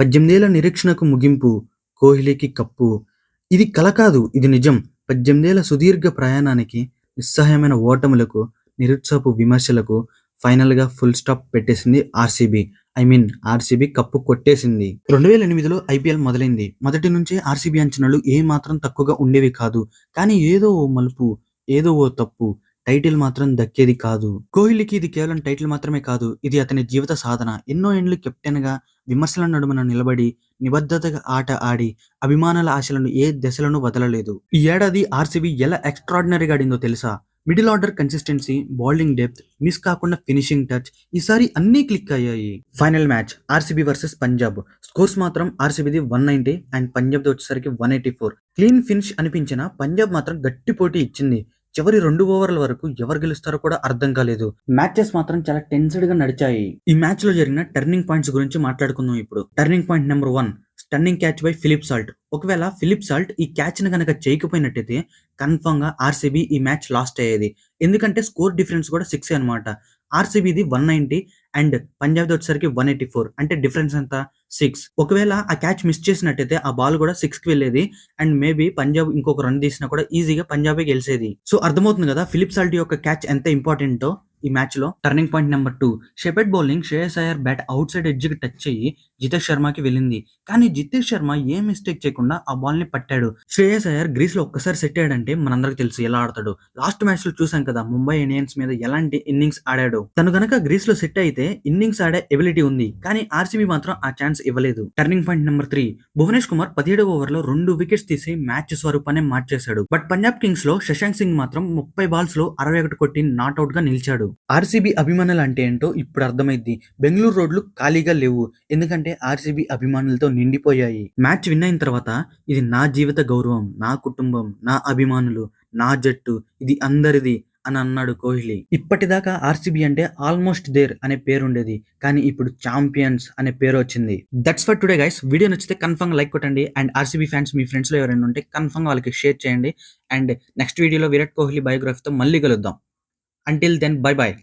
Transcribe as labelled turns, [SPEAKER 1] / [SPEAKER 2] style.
[SPEAKER 1] పద్దెనిమిదేళ్ళ నిరీక్షణకు ముగింపు కోహ్లీకి కప్పు. ఇది కల కాదు ఇది నిజం. పద్దెనిమిదేళ్ళ సుదీర్ఘ ప్రయాణానికి నిస్సహాయమైన ఓటములకు నిరుత్సాహపు విమర్శలకు ఫైనల్గా ఫుల్ స్టాప్ పెట్టేసింది RCB. I mean RCB cup కొట్టేసింది. రెండు వేల ఎనిమిదిలో ఐపీఎల్ మొదలైంది. మొదటి నుంచే ఆర్సీబీ అంచనాలు ఏ మాత్రం తక్కువగా ఉండేవి కాదు. కానీ ఏదో ఓ మలుపు ఏదో ఓ తప్పు టైటిల్ మాత్రం దక్కేది కాదు. కోహ్లీకి ఇది కేవలం టైటిల్ మాత్రమే కాదు ఇది అతని జీవిత సాధన. ఎన్నో ఏండ్లు కెప్టెన్గా విమర్శల నడుమన నిలబడి నిబద్ధతగా ఆట ఆడి అభిమానుల ఆశలను ఏ దశలను వదలలేదు. ఈ ఏడాది ఆర్సీబీ ఎలా ఎక్స్ట్రాడినరీగా ఆడిందో తెలుసా? Middle order consistency bowling depth miss కాకుండా ఫినిషింగ్ టచ్ ఈసారి అన్నీ క్లిక్ అయ్యాయి. Final match RCB versus Punjab. Scores మాత్రం ఆర్సీబీది వన్ నైన్టీ అండ్ పంజాబ్ది వచ్చేసరికి one eighty four clean finish అనిపించిన పంజాబ్ మాత్రం గట్టి పోటీ ఇచ్చింది. చివరి రెండు ఓవర్ల వరకు ఎవరు గెలుస్తారో కూడా అర్థం కాలేదు. మ్యాచెస్ మాత్రం చాలా టెన్స్డ్గా నడిచాయి. ఈ మ్యాచ్లో జరిగిన టర్నింగ్ పాయింట్స్ గురించి మాట్లాడుకుందాం ఇప్పుడు. Turning point number one stunning catch by Philip Salt ఒకవేళ ఫిలిప్ సాల్ట్ ఈ క్యాచ్ని కనుక చేయకపోయినట్టయితే కన్ఫర్మ్గా ఆర్సీబీ ఈ మ్యాచ్ లాస్ట్ అయ్యేది. ఎందుకంటే స్కోర్ డిఫరెన్స్ కూడా సిక్స్ అనమాట ఆర్సీబీది వన్ నైన్టీ అండ్ పంజాబ్ది వచ్చేసరికి వన్ ఎయిటీ ఫోర్ అంటే డిఫరెన్స్ ఎంత? సిక్స్. ఒకవేళ ఆ క్యాచ్ మిస్ చేసినట్టయితే ఆ బాల్ కూడా సిక్స్కి వెళ్ళేది. అండ్ మేబీ పంజాబ్ ఇంకొక రన్ తీసినా కూడా ఈజీగా పంజాబే గెలిచేది. సో అర్థమవుతుంది కదా ఫిలిప్ సాల్టీ యొక్క క్యాచ్ ఎంత ఇంపార్టెంటో ఈ మ్యాచ్లో? Turning point number two Shepherd bowling Shreyas Iyer bat outside ఎడ్జ్కి touch అయ్యి జితేష్ శర్మకి వెళ్ళింది. కానీ జితేష్ శర్మ ఏ మిస్టేక్ చేయకుండా ఆ బాల్ని పట్టాడు. శ్రేయస్ అయ్యర్ గ్రీస్లో ఒక్కసారి సెట్ అయ్యాడంటే మనందరికి తెలుసు ఎలా ఆడతాడు. లాస్ట్ మ్యాచ్లో చూసాం కదా ముంబై ఇండియన్స్ మీద ఎలాంటి ఇన్నింగ్స్ ఆడాడు. తను గనక గ్రీస్లో సెట్ అయితే ఇన్నింగ్స్ ఆడే ఎబిలిటీ ఉంది. కానీ ఆర్సీబీ మాత్రం ఆ ఛాన్స్ ఇవ్వలేదు. Turning point number three Bhuvneshwar Kumar పదిహేడవ ఓవర్లో రెండు వికెట్స్ తీసి మ్యాచ్ స్వరూపాన్ని మార్చేశాడు. బట్ పంజాబ్ కింగ్స్లో శశాంక్ సింగ్ మాత్రం ముప్పై బాల్స్లో అరవై ఒకటి కొట్టి నాట్అవుట్గా నిలిచాడు. ఆర్సీబీ అభిమానులు అంటే ఏంటో ఇప్పుడు అర్థమైంది బెంగళూరు రోడ్లు ఖాళీగా లేవు. ఎందుకంటే ఆర్సీబీ అభిమానులతో నిండిపోయాయి. మ్యాచ్ విన్ అయిన తర్వాత ఇది నా జీవిత గౌరవం నా కుటుంబం నా అభిమానులు నా జట్టు ఇది అందరిది అని అన్నాడు కోహ్లీ. ఇప్పటిదాకా ఆర్సీబీ అంటే ఆల్మోస్ట్ దేర్ అనే పేరు ఉండేది కానీ ఇప్పుడు ఛాంపియన్స్ అనే పేరు వచ్చింది. That's for today guys video నచ్చితే కన్ఫర్మ్ లైక్ కొట్టండి అండ్ ఆర్సీబీ ఫ్యాన్స్ మీ ఫ్రెండ్స్లో ఎవరైనా ఉంటే కన్ఫర్మ్ వాళ్ళకి షేర్ చేయండి అండ్ నెక్స్ట్ వీడియోలో విరాట్ కోహ్లీ బయోగ్రఫీతో మళ్ళీ కలుద్దాం. Until then bye bye